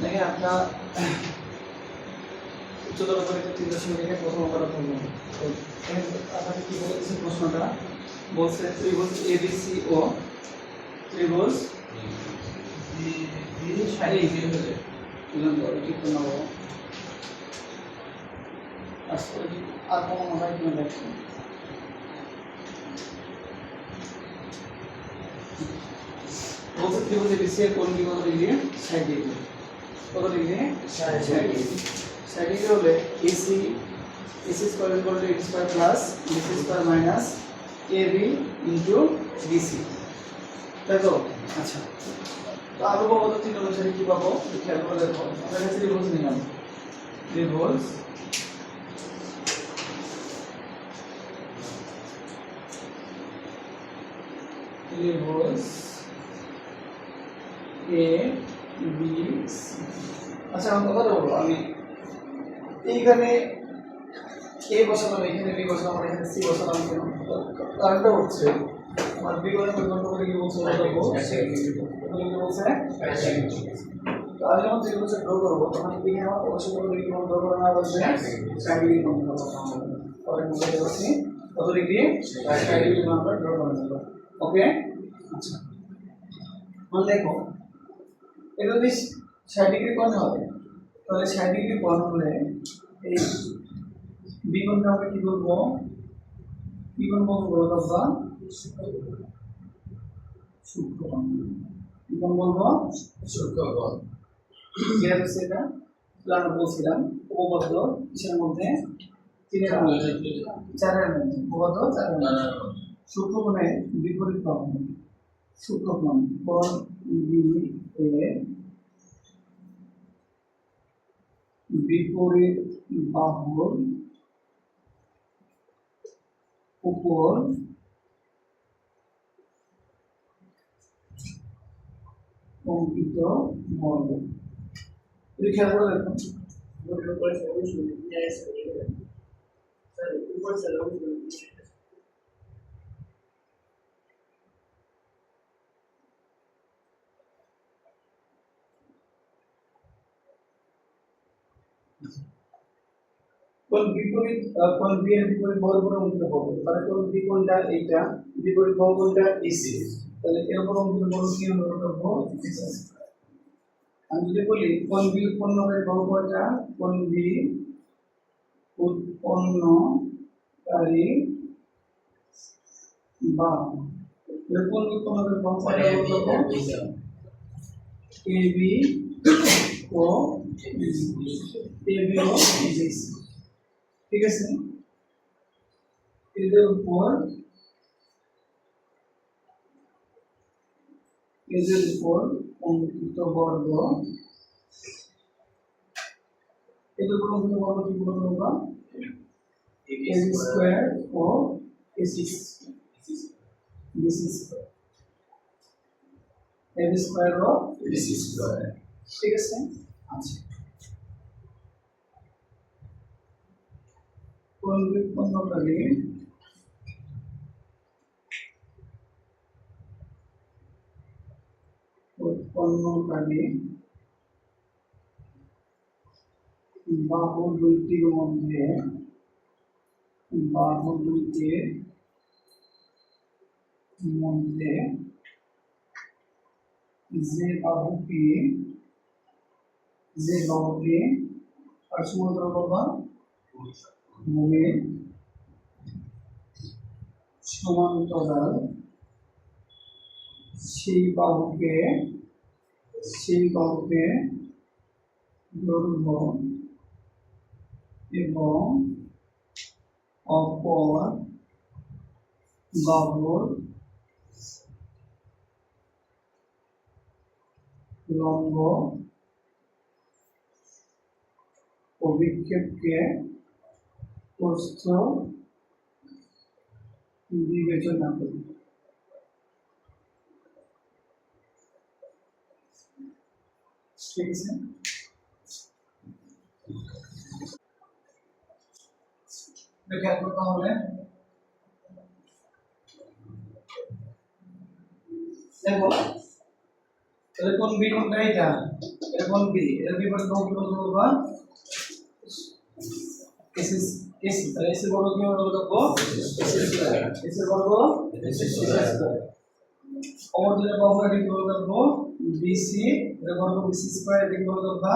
দেখেন আপনার উচ্চতর পরীক্ষা তিন দশমিক একে প্রথম করা করব আপনাকে কি বলছে প্রশ্নটা? বলছে ত্রিভুজ এবিসি ও ত্রিভুজ আর কোনো হয় কিনা দেখছেন বলছে ত্রিভুজ এবিসি এর কোণ কি কত ডিগ্রি ষাট ডিগ্রি কত ডিগ্রি ষাট ডিগ্রি হলে AC AC square equal to x square plus square minus A B into BC তাই তো আচ্ছা। তো আলু পদ্ধতি অনুসারে কি পাবো? খেয়াল করে দেখো। আমরা কাছে রিভোলস নিলাম। রিভোলস রিভোলস এ আচ্ছা আমি কথাটা বলব। আমি এইখানে এ বসালাম এখানে বি বসালাম আর এখানে সি বসালাম কেন কারণটা হচ্ছে। আমার বিগণের পরিবর্তন করে কি বলছে বলতে কি বলছে? আমি যখন ত্রিভুজ ড্র করব, তখন এখানে আমার অবশ্যই কত ডিগ্রি না বলছে ষাট ডিগ্রি কোণ তবে বুঝতে পারছি কত ওকে আচ্ছা। মানে দেখো এটা যদি ষাট ডিগ্রি কোণ হবে। তাহলে ষাট ডিগ্রি কোণ হলে এই বিকোণকে আমরা কি বলব? কি বলব বলো তো সূক্ষ্মকোণ কি কোণ। বলব? সূক্ষ্মকোণ ক্লিয়ার হচ্ছে এটা? প্ল্যান বলছিলাম উপপাদ্য কিসের মধ্যে? তিনের মধ্যে। চারের মধ্যে। উপপাদ্য চারের মধ্যে। সূক্ষ্মকোণের বিপরীত পাবো সূক্ষ্মকোণ কোণ বি বিপরীত বাহুর উপর অঙ্কিত বর্গ। খেয়াল করে দেখুন। কোন বিপরীত কোন বি এর বিপরীত বল করে অঙ্কিত বর্গ তাহলে কোন বি কোনটা এইটা? বিপরীত বল কোনটা এসি তাহলে এর উপর অঙ্কিত বর্গ কি হবে করব? আমি যদি বলি কোন বি উৎপন্ন করে বর্গ কোনটা কোন বি উৎপন্নকারী বা এর কোন বি উৎপন্ন করে বর্গ কোনটা এ বি ও ঠিক আছে এদের উপর এদের উপর অঙ্কিত বর্গ এদের উপর অঙ্কিত বর্গ কি বলব আমরা A square O AC BC square A square O BC square ঠিক আছে আচ্ছা কোন বিপন্নকারী উৎপন্নকারী বাহু দুইটির মধ্যে বাহু দুইটির মধ্যে যে বাহুটি যে বাহুটি আর সমুদ্র বাবা ভূমি সমান্তরাল সেই বাহুকে সেই বাহুকে দৈর্ঘ্য এবং অপর বাহুর লম্ব অভিক্ষেপকে প্রস্থ বিবেচনা করি ঠিক আছে দেখে তাহলে দেখো তাহলে কোন বি কোনটা এটা এখন বি এর বিপরীত বর্গ কি বলব এস তাহলে এস এর বর্গ কি বলব দেখো এস এর স্কয়ার এস এর বর্গ এস এর স্কয়ার অমরদের বর্গ কি বলব দেখো বিসি এর বর্গ বিসি স্কয়ার এর বর্গ দেখো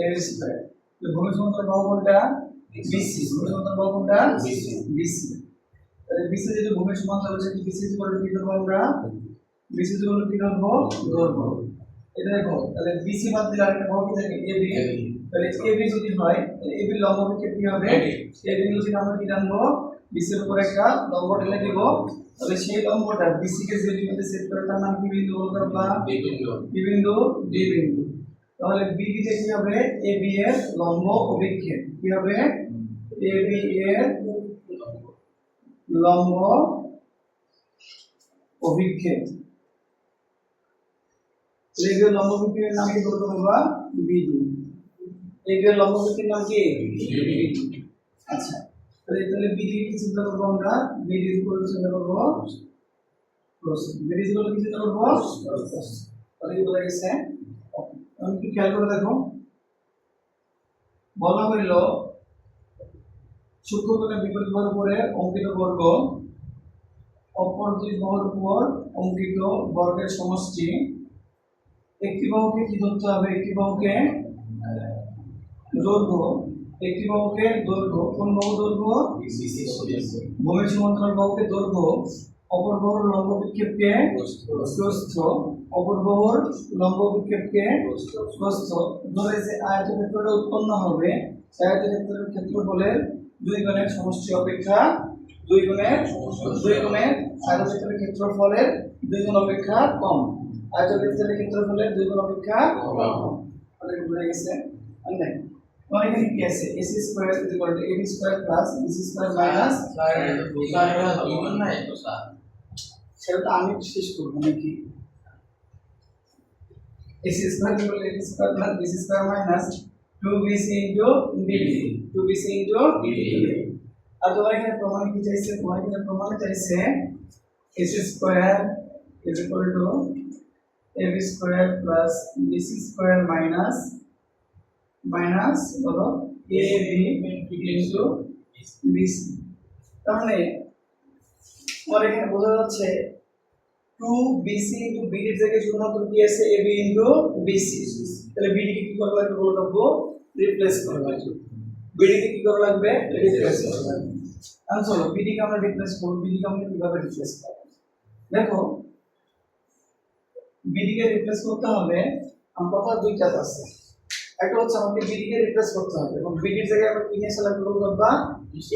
এ স্কয়ার তো ভূমি বিসি বিসি তাহলে বিসি যদি ভূমি সমান্তরাল হচ্ছে বিসি টু কি আমরা বিসি টু কি করব ধরব এটা দেখো তাহলে বিসি বাদ দিলে আরেকটা বর্গ থাকে এবি তাহলে এবি যদি হয় তাহলে এবি লম্ব কি হবে? এবি যদি আমরা কি জানব? বিসির উপর একটা লম্ব টেনে দিব। তাহলে সেই লম্বটা বিসি কে মধ্যে সেট করে তার নাম কি বিন্দু বলতে কি বিন্দু। ডি বিন্দু তাহলে কি হবে এবি এর লম্ব অভিক্ষেপ। কি হবে? এবি এর লম্ব অভিক্ষেপ। লম্ব অভিক্ষেপের নাম কি বলতে পারবা বিডি লেগের লম্ব অভিক্ষেপের নাম কি? আচ্ছা। তাহলে তাহলে বিডি কি চিন্তা করব আমরা? বিডি উপর চিন্তা করব? বিডি কি চিন্তা করব? তাহলে কি বলা গেছে? আমি কি খেয়াল করে দেখো। বলা হইল সূক্ষ্মকোণের বিপরীত বাহুর উপরে অঙ্কিত বর্গ অপর দুই বাহুর উপর অঙ্কিত বর্গের সমষ্টি। একটি বাহুকে কি ধরতে হবে? একটি বাহুকে দৈর্ঘ্য, একটি বাহুকে দৈর্ঘ্য, কোন বাহু দৈর্ঘ্য? ভূমির সমান্তরাল বাহুকে দৈর্ঘ্য, অপর বাহুর লম্ব বিক্ষেপকে প্রস্থ, অপর বাহুর লম্ব বিক্ষেপকে প্রস্থ। ধরে যে আয়তক্ষেত্রটা উৎপন্ন হবে, সেই আয়তক্ষেত্রের ক্ষেত্রফলের দুই গুণের সমষ্টি অপেক্ষা দুই গুণের দুই গুণের আয়তক্ষেত্রের ক্ষেত্রফলের দুই গুণ অপেক্ষা কম। আয়তক্ষেত্রের ক্ষেত্রফলের দুই গুণ অপেক্ষা কম। বুঝে গেছে। আর নাই তোমার এখানে কি আছে S square is equal to AB square plus BC square minus সেটা তো আমি শেষ করব নাকি S square equal to AB square plus BC square minus two BC into DB two BC into DB আর তোমার এখানে প্রমাণ কি চাইছে তোমার এখানে প্রমাণ চাইছে S square is equal to AB square plus BC square minus minus হলো এ বি ইন্টু বিসি তাহলে আমার এখানে বোঝা যাচ্ছে টু বিসি ইন্টু বিডির জায়গায় শুধুমাত্র কি আছে? এ বি ইন্টু বিসি তাহলে বিডি কে করা লাগবে বলে দেবো রিপ্লেস করা লাগবে। বিডি কে করা লাগবে? রিপ্লেস করা লাগবে। এখন চলো বিডি কে আমরা রিপ্লেস করব। বিডি কে আমরা কীভাবে রিপ্লেস করব? দেখো বিডি কে রিপ্লেস করতে হবে আমার কথা দুইটা আছে। একটা হচ্ছে আমাকে বিডি কে রিপ্লেস করতে হবে এবং বিডির জায়গায় আমরা কি নিয়ে আসা লাগবে বা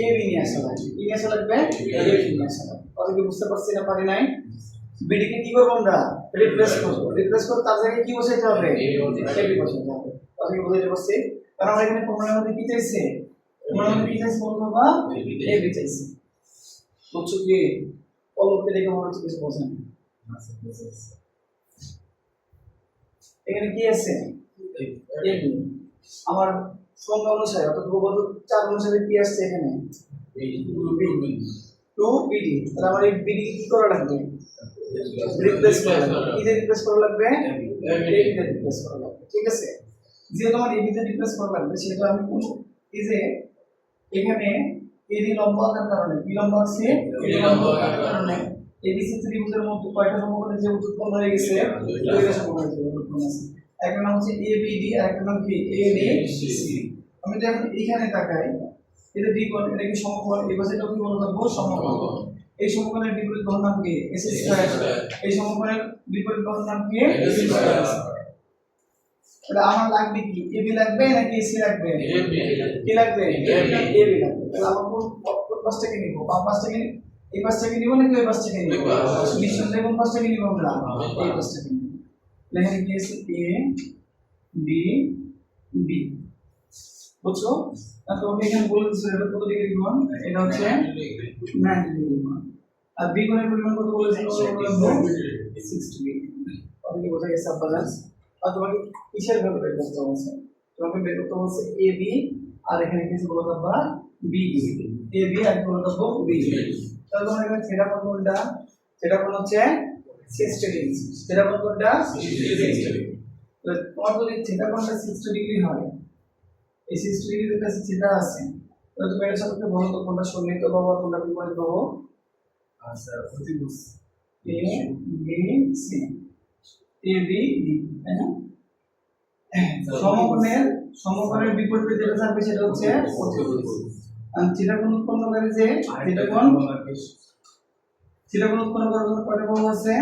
এ বি নিয়ে আসা লাগবে কি নিয়ে আসা লাগবে এ বি নিয়ে আসা লাগবে কথা কি বুঝতে পারছি না পারি নাই? বিডি কে কি করব আমরা? রিপ্লেস করব। রিপ্লেস করে তার জায়গায় কি বসাইতে হবে? এ বি বসাইতে হবে। কথা কি বুঝতে পারছি? কারণ আমরা এখানে প্রমাণের মধ্যে কি চাইছে? প্রমাণের মধ্যে কি চাইছে বলব বা এ বি চাইছে। বুঝছ কি? পলককে দেখে মনে হচ্ছে কিছু বোঝেন এখানে কি আছে? আমার সংজ্ঞা অনুসারে অর্থাৎ প্রবন্ধ চার অনুসারে কি আসছে এখানে? টু বিডি তাহলে আমার এই বিডি কি করা লাগবে? রিপ্লেস করা লাগবে? কি রিপ্লেস করা লাগবে। রিপ্লেস করা লাগবে। ঠিক আছে? যেহেতু আমার এবি দিয়ে রিপ্লেস করা লাগবে সেটা আমি কোন এই যে এখানে এডি লম্ব আকার কারণে কি লম্ব আছে? এডি লম্ব আকার কারণে। এবিসি ত্রিভুজের মধ্যে কয়টা সমকোণে যে উৎপন্ন হয়ে গেছে? দুইটা। সমকোণে উৎপন্ন আছে। একটা নাম হচ্ছে এবিডি আর একটা নাম কি এডিসি আমি যদি এখন এইখানে তাকাই। এটা দ্বিকোণ এটা কি সমকোণ? এই পাশে কি বলব থাকব সমকোণ। এই সমকোণের বিপরীত বাহুর নাম কি? এস স্কয়ার এই সমকোণের বিপরীত বাহুর নাম কি? এস স্কয়ার তাহলে আমার লাগবে কি? এবি লাগবে নাকি এসি লাগবে? কি লাগবে। এবি লাগবে? তাহলে আমার কোন কোন পাশ থেকে নিব? বাম পাশ থেকে এই পাশ থেকে নিব নাকি ওই পাশ থেকে নিব? নিঃসন্দেহে কোন পাশ থেকে নিব আমরা? এই পাশ থেকে নিব। এখানে কি আছে এ বি বি বুঝছ? না তো আমি এখানে বলে দিচ্ছি এটা কত ডিগ্রি কোণ এটা হচ্ছে 90 ডিগ্রি কোণ আর বি কোণের পরিমাণ কত বলেছিল? বলব 60 ডিগ্রি তাহলে কি বোঝা গেছে? আপনারা আর তোমাকে কিসের ভ্যালু বের করতে তোমাকে বের করতে বলছে এ বি আর এখানে কিছু বলে দেবো বি এ বি আর বলে দেবো বি তাহলে তোমার এখানে থিটা কোণ কোনটা থিটা কোণ হচ্ছে 60 ডিগ্রি কোণ কোনটা? 60 ডিগ্রি তাহলে তোমার যদি থিটা কোণটা 60 ডিগ্রি হয় এই 60 ডিগ্রির কাছে থিটা আছে তাহলে তুমি এর সাথে বলো তো কোনটা সন্নিহিত পাবো কোনটা বিপরীত পাবো? আচ্ছা প্রতিভুজ। A B C A B D তাই না? সমকোণের সমকোণের বিপরীতে যেটা থাকবে সেটা হচ্ছে অতিভুজ আর থিটা কোণ উৎপন্নকারী যে? থিটা কোণ থিটা কোণ উৎপন্ন করার জন্য কয়টা পাবো আছে?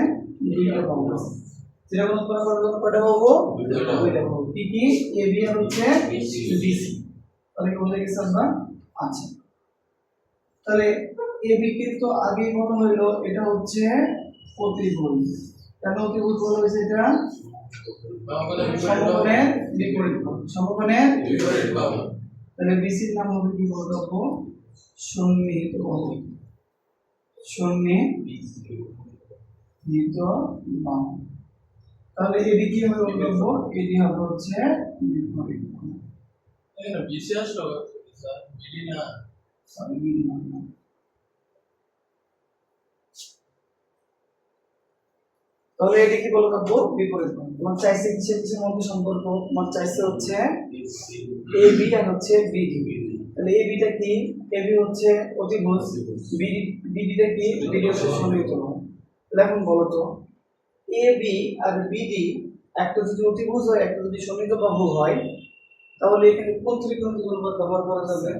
দুইটা পাবো আছে থিটা কোণ উৎপন্ন করার জন্য কয়টা পাবো দুইটা পাবো। কি কি? এ বি আর হচ্ছে বিসি তাহলে কি গেছে আমরা? আচ্ছা। তাহলে এ বি কিন্তু আগেই মনে হইল এটা হচ্ছে অতিভুজ। কেন অতিভুজ বলা হয়েছে এটা? সমকোণের বিপরীত সমকোণের বিপরীত তাহলে বিসির নাম হবে কি বলতে পারব সন্নিহিত বাহু। তাহলে এডি কি হবে এডি হবে হচ্ছে বিপরীত বিশেষ। তাহলে এটি কি পারব বিপরীত তোমার চাইছে কিসের কিসের মধ্যে সম্পর্ক তোমার চাইছে হচ্ছে এ বি আর হচ্ছে বিডি তাহলে এ বিটা কি? এ বি হচ্ছে অতিভুজ বিডি বিডিটা কি? বিডি হচ্ছে সন্নিহিত। তাহলে এখন বলো তো এ বি আর বিডি একটা যদি অতিভুজ হয় একটা যদি সন্নিহিত বাহু হয় তাহলে এখানে কোন ত্রিকোণ ব্যবহার করা যাবে?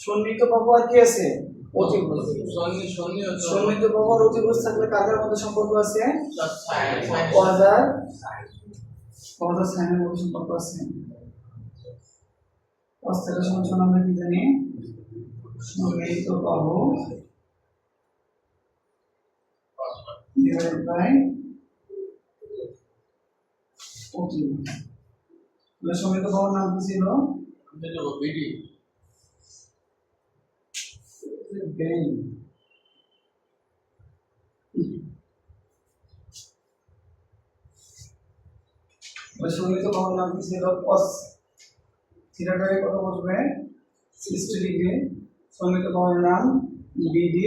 সন্নিহিত বাহু আর কি আছে? অতিভুজ। সন্নিহিত বাহু আর অতিভুজ থাকলে কাদের মধ্যে সম্পর্ক আছে? কজার কজার সাইনের মধ্যে সম্পর্ক আছে। অস্থায়ী সমাধান আমরা কি জানি? সন্নিহিত বাহু divided by অতিভুজ তাহলে নাম কি ছিল? বিডি সংগীত নাম কি ছিল? Cos থিটাটাকে কত বসবে 60 ডিগ্রি সংগীত বাহুর নাম বিডি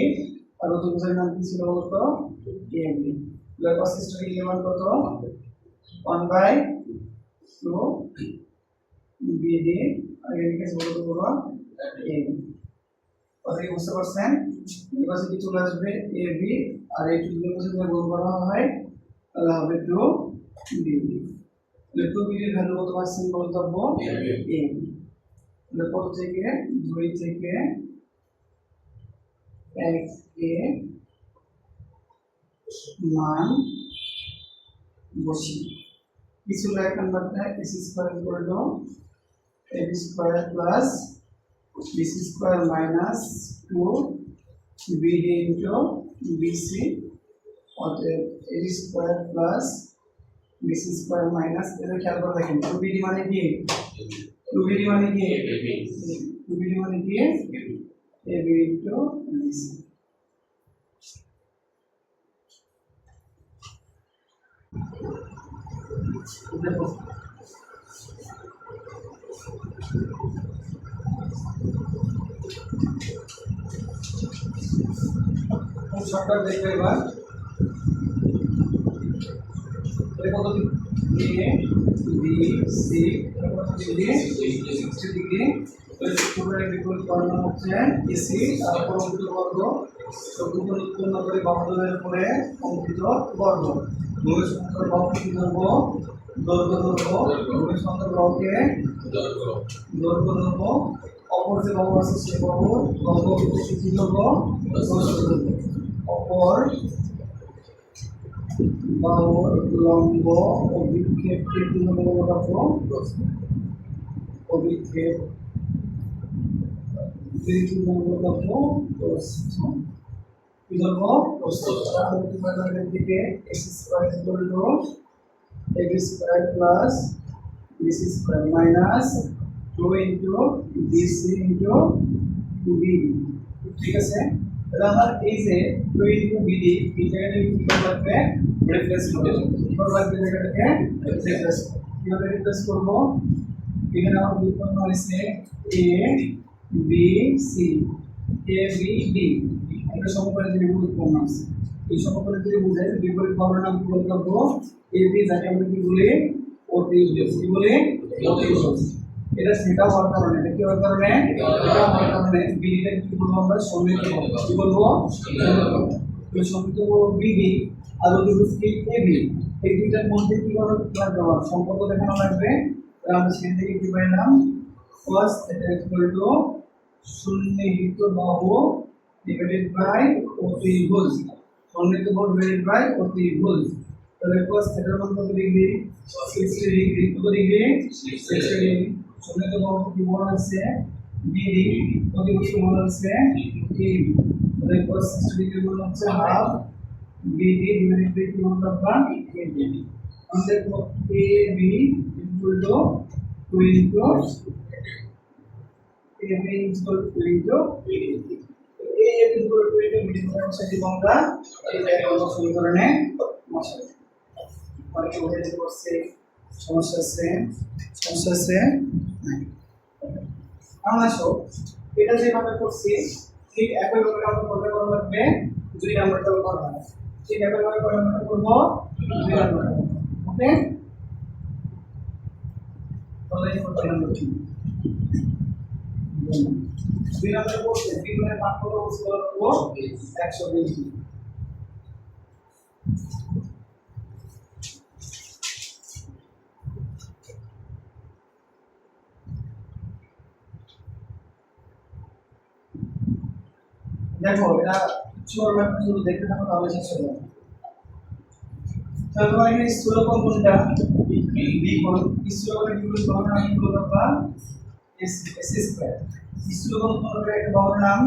আর অতিভুজের নাম কি ছিল বলতো? এবি তাহলে cos 60 ডিগ্রি মান কত 1 বাই 2 বিডি আর এদিকে বলতো পুরো এবি কথা কি বুঝতে পারছেন? এবার যদি চলে আসবে এ বি আর এই টু যদি যদি গুণ করা হয় তাহলে হবে টু তাহলে টু বিবির ভ্যালু কত পাচ্ছেন বলতে পারব এ বি কত থেকে দুই থেকে এক এ মান বসি। কিছু এক নাম্বারটা S square equal to A B square plus bc square minus 2 bd into bc অতএব ab square plus bc square minus এটা খেয়াল করে দেখেন 2bd মানে কি? 2bd মানে কি? 2bd মানে কি? Ab into bc দেখো খুব শর্টকাট দেখবে এবার বি সি ডিগ্রি এসি তারপর অঙ্কিত বর্গ চতুর্থ উৎপন্ন করে বাহুদের উপরে অঙ্কিত বর্গ ভূমি সমান্তর বাহুকে কি দৈর্ঘ্য ধরবো ভূমি দৈর্ঘ্য দৈর্ঘ্য অপর যে বাহু আছে সে বাহু ধরবো প্রস্থ ধরবো অপর বাহুর লম্ব অভিক্ষেপকে কি ধরবো রাখব অভিক্ষেপ দিকে x square equal to A B square plus BC square minus two into BC into BD ঠিক আছে আমার এই যে টু ইন্টু বিডি এই জায়গাটাকে কি করে লাগবে রিপ্লেস করবে কি করে লাগবে জায়গাটাকে রিপ্লেস কীভাবে রিপ্লেস করব? এখানে আমার উৎপন্ন হয়েছে A B C A B D একটা সমকোণের যে উৎপন্ন আছে এই সমকোণে যদি বুঝাই বিপরীত বাহুর নাম বলতে পারব? এবি যাকে আমরা কি বলি? অতিভুজ কি বলি? অতিভুজ এটা সেটা হওয়ার কারণে এটা কি হওয়ার কারণে এটা হওয়ার কারণে বিডিটা কি বলব আমরা? সমৃদ্ধ বাহু। কি এই সমৃদ্ধ বিডি আর অতিভুজ কি এবি এই দুইটার মধ্যে কি হবে লাগবে আমার সম্পর্ক দেখানো লাগবে। আমরা সেখান থেকে কি পাইলাম ফার্স্ট ইকুয়াল টু সন্নিহিত বাহু ডিভাইডেড বাই অতিভুজ সন্নিহিত বাহু ডিভাইডেড বাই অতিভুজ তাহলে ফার্স্ট এটার মান কত ডিগ্রি 60 ডিগ্রি কত ডিগ্রি 60 ডিগ্রি সন্নিহিত বাহু কি বলা ডিগ্রি অতিভুজ কি বলা আছে ডিগ্রি তাহলে ফার্স্ট 60 ডিগ্রি মানে হচ্ছে হাফ বিডি ডিভাইডেড বাই কি বলতে পারবা এবি আমাদের AB equal to 2 into AB is equal to into AB is equal to into middle সমস্যা দিব আমরা এই জায়গায় আমরা সমীকরণে বসাই অনেকে উঠে করছে সমস্যা আছে সমস্যা আছে নাই। আমরা আসো এটা যেভাবে করছি, ঠিক আমরা করতে একইভাবে কয় নাম্বারটা করব দুই ওকে তাহলে করতে দুই নম্বরে পড়ছে তিন একশো দেখো এটা চোর ব্যাপার শুধু দেখতে থাকো, তাহলে শেষ হয়ে যাবে। তাহলে তোমার এখানে স্থূলকোণ কোনটা? বি কোণ। স্থূলকোণের বলব আমরা কি বলব বা এস এস স্কয়ার স্থূলকোণ একটা বাহুর নাম?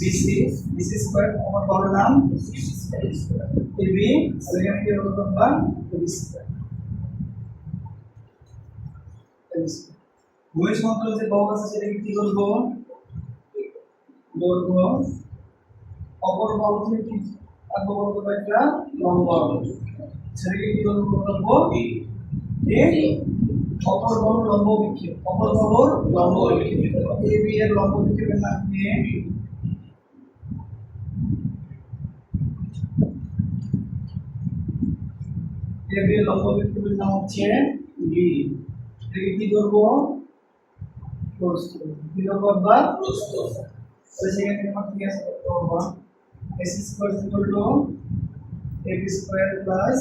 বিসি বিসি স্কয়ার আমার বাহুর নাম? এবি এখানে কি বলব বা এবি স্কয়ার ভূমি সমান্তরাল যে বাহু আছে, সেটাকে কি বলব? দৈর্ঘ্য অপর বাহু থেকে কি আগে বলব একটা লম্ব সেটাকে কি বলব এ অপর বাহু লম্ব বিক্ষেপ অপর বাহুর লম্ব বিক্ষেপ এ বি এর লম্ব বিক্ষেপের নাম কি এ বি এর লম্ব বিক্ষেপের নাম হচ্ছে বি। এটাকে কি ধরবো প্রস্থ। কি ধরবো বা? প্রস্থ। তো থেকে আমার কি আছে ধরবো S square equal to A B square plus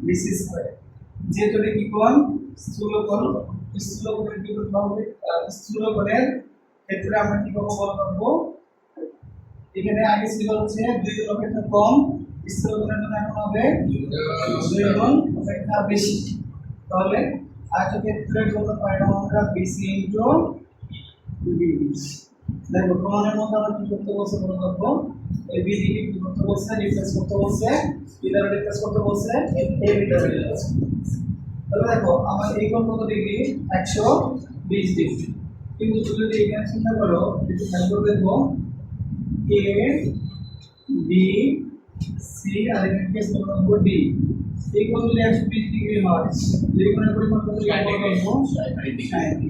BC square যেহেতু এটা কি কোণ স্থূল কোণ স্থূল কোণের কি করতে হবে আহ, স্থূল কোণের ক্ষেত্রে আমরা কি করব বল করব এখানে আগে ছিল হচ্ছে দুই গুণ অপেক্ষা কম স্থূল কোণের জন্য এখন হবে দুই গুণ অপেক্ষা বেশি তাহলে আয়তক্ষেত্রের জন্য পাইলাম আমরা বিসি ইন্টু বি দেখো প্রমাণের মধ্যে আমরা কি করতে বলছে রাখব এই বি দিকে কি করতে বলছে রিপ্লেস করতে বলছে কি দ্বারা রিপ্লেস করতে বলছে এ বি দ্বারা রিপ্লেস তাহলে দেখো আমার এই কোণ কত ডিগ্রি একশো বিশ ডিগ্রি কিন্তু তুমি যদি এখানে চিন্তা করো একটু খেয়াল করে দেখব এ বি সি আর এখানে কেস করব ডি এই কোণ যদি একশো বিশ ডিগ্রি হয় এই কোণের পরিমাণ কত? ডিগ্রি করব ষাট ডিগ্রি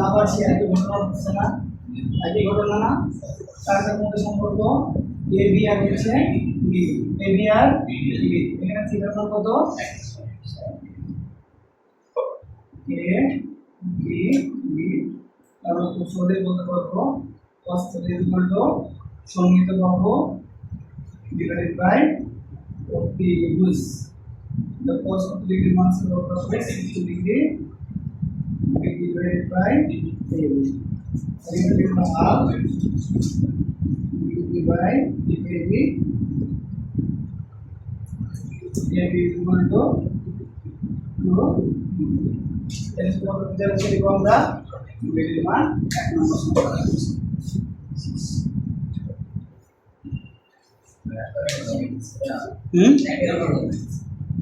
আবার সে একই ঘটনা হচ্ছে না একই ঘটনা না মধ্যে সম্পর্ক এ বি আর হচ্ছে বি এ বি আর এখানে থিটার কত? এ, বি বি খুব সহজেই বলতে পারব equal to সংগীত বাহু divided by the use the cos of the degree marks the of 60 degree divided by a the from half divided by ab ab is equal to to এর পর যেটা ছিল আমরা ডিগ্রি মান এক নম্বর সমীকরণ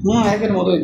হুম একের মতোই